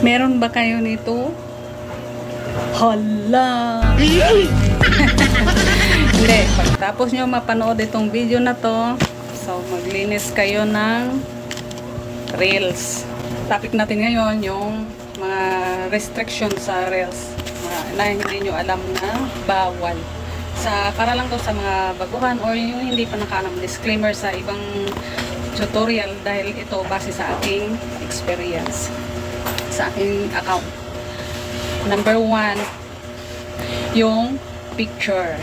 Meron ba kayo nito? Hala! Hindi. Pagtapos nyo mapanood itong video na to, so maglinis kayo ng Reels. Topic natin ngayon yung mga restrictions sa mga, na hindi nyo alam na bawal. Sa, para lang to sa mga baguhan or yung hindi pa nakaalam disclaimer sa ibang tutorial dahil ito base sa aking experience sa aking account. Number one, yung picture.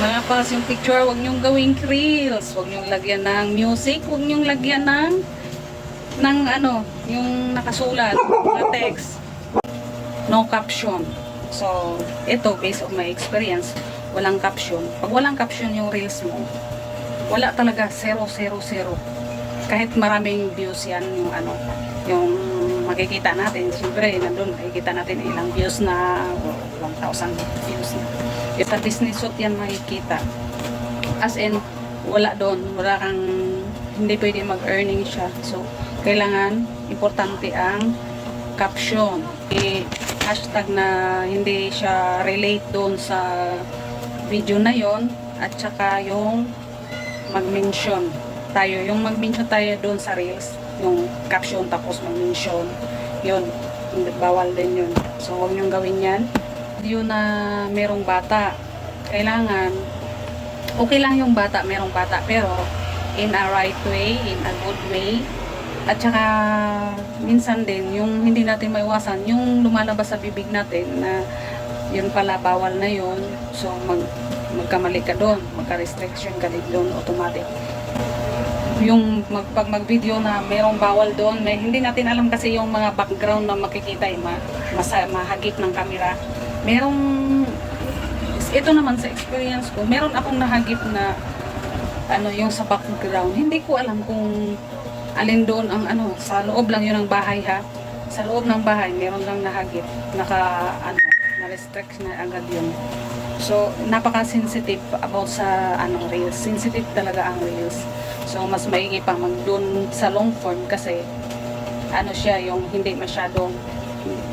Mga pas, yung picture, huwag nyong gawing reels. Huwag nyong lagyan ng music. Huwag nyong lagyan ng ng ano, yung nakasulat, na text. No caption. So, ito, based on my experience, walang caption. Pag walang caption yung reels mo, wala talaga, zero, zero, zero. Kahit maraming views yan, yung ano, yung makikita natin, siyempre, nandun, makikita natin ilang views na, o 1,000 views na. Sa Disney suit yan makikita. As in, wala doon, wala kang, hindi pwede mag-earning siya. So, kailangan, importante ang caption. I-hashtag na hindi siya relate doon sa video na yon at saka yung mag-mention tayo. Yung mag-mention tayo doon sa Reels, yung caption tapos mag-mention, yun, bawal din yun. So, huwag niyong gawin yan. Yun na merong bata, kailangan, okay lang yung bata, merong bata, pero in a right way, in a good way, at saka minsan din, yung hindi natin maiwasan, yung lumalabas sa bibig natin na yun pala bawal na yun, so mag, magkamali ka doon, magka-restriction ka din doon automatic. Yung mag, pag mag-video na merong bawal doon, may, hindi natin alam kasi yung mga background na makikita, eh, ma, masa, mahagip ng camera. Merong, ito naman sa experience ko, meron akong nahagip na ano yung sa background. Hindi ko alam kung alin doon ang ano, sa loob lang yun ng bahay ha. Sa loob ng bahay, meron lang nahagip. Naka, ano, na-restrict na agad yun. So, napaka-sensitive about sa ano, reels. Sensitive talaga ang reels. So, mas maigi pa mag doon sa long form kasi ano siya, yung hindi masyadong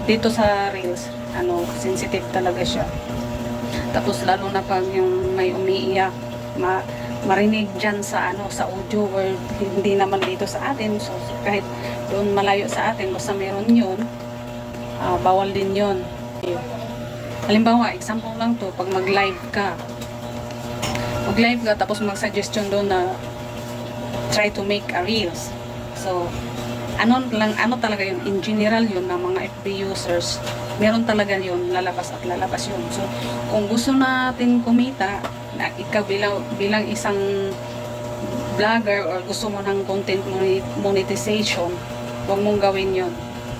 dito sa reels, ano, sensitive talaga siya. Tapos lalo na pag yung may umiiyak, ma marinig dyan sa ano sa audio or hindi naman dito sa atin so kahit doon malayo sa atin basta meron yun ah, bawal din Yun. halimbawa example lang to pag mag live ka mag live ka tapos mag suggestion doon na try to make a reels. So ano lang ano talaga yun? In general yun ng mga FB users meron talaga yun lalabas at lalabas yun. So kung gusto natin kumita na ikaw bilang bilang isang vlogger or gusto mo ng content monetization huwag mong gawin yun.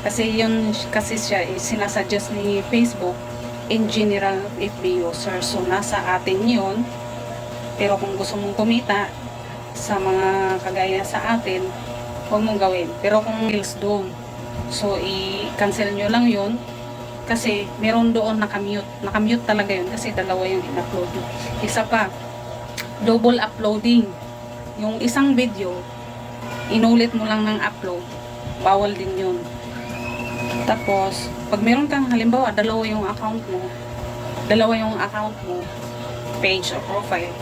Kasi yun kasi siya is sinasuggest ni Facebook in general FB user so nasa atin yun. Pero kung gusto mong kumita sa mga kagaya sa atin huwag mong gawin pero kung reels doon so i-cancel nyo lang yun kasi meron doon nakamute. Nakamute talaga yun kasi dalawa yung in-upload. Isa pa, double uploading. Yung isang video, inulit mo lang ng upload. Bawal din yun. Tapos, pag meron kang halimbawa, dalawa yung account mo, dalawa yung account mo, page or profile,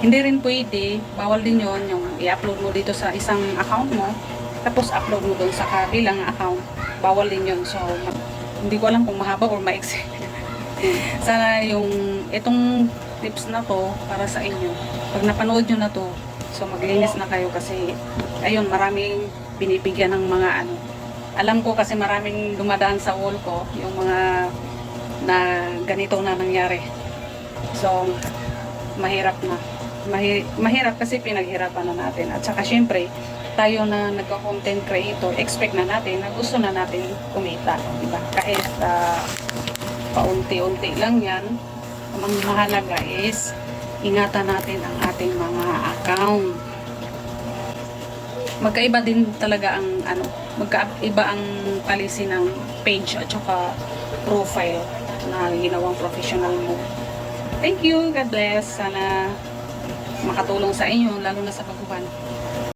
hindi rin pwede, bawal din yun, yung i-upload mo dito sa isang account mo, tapos upload mo doon sa kabilang account, bawal din yun. So, hindi ko alam kung mahaba or maiksi. Sana yung itong tips na to para sa inyo. Pag napanood nyo na to, so maglinis na kayo kasi ayun, maraming binibigyan ng mga ano. Alam ko kasi maraming dumadaan sa wall ko yung mga na ganito na nangyari. So, mahirap na. Mahi- mahirap kasi pinaghirapan na natin. At saka syempre, tayo na nagka-content creator, expect na natin na gusto na natin kumita, di ba? Kahit ah, paunti-unti lang yan, ang mahalaga is ingatan natin ang ating mga account. Magkaiba din talaga ang ano, magkaiba ang policy ng page at saka profile na ginawang professional mo. Thank you, God bless. Sana makatulong sa inyo, lalo na sa baguhan.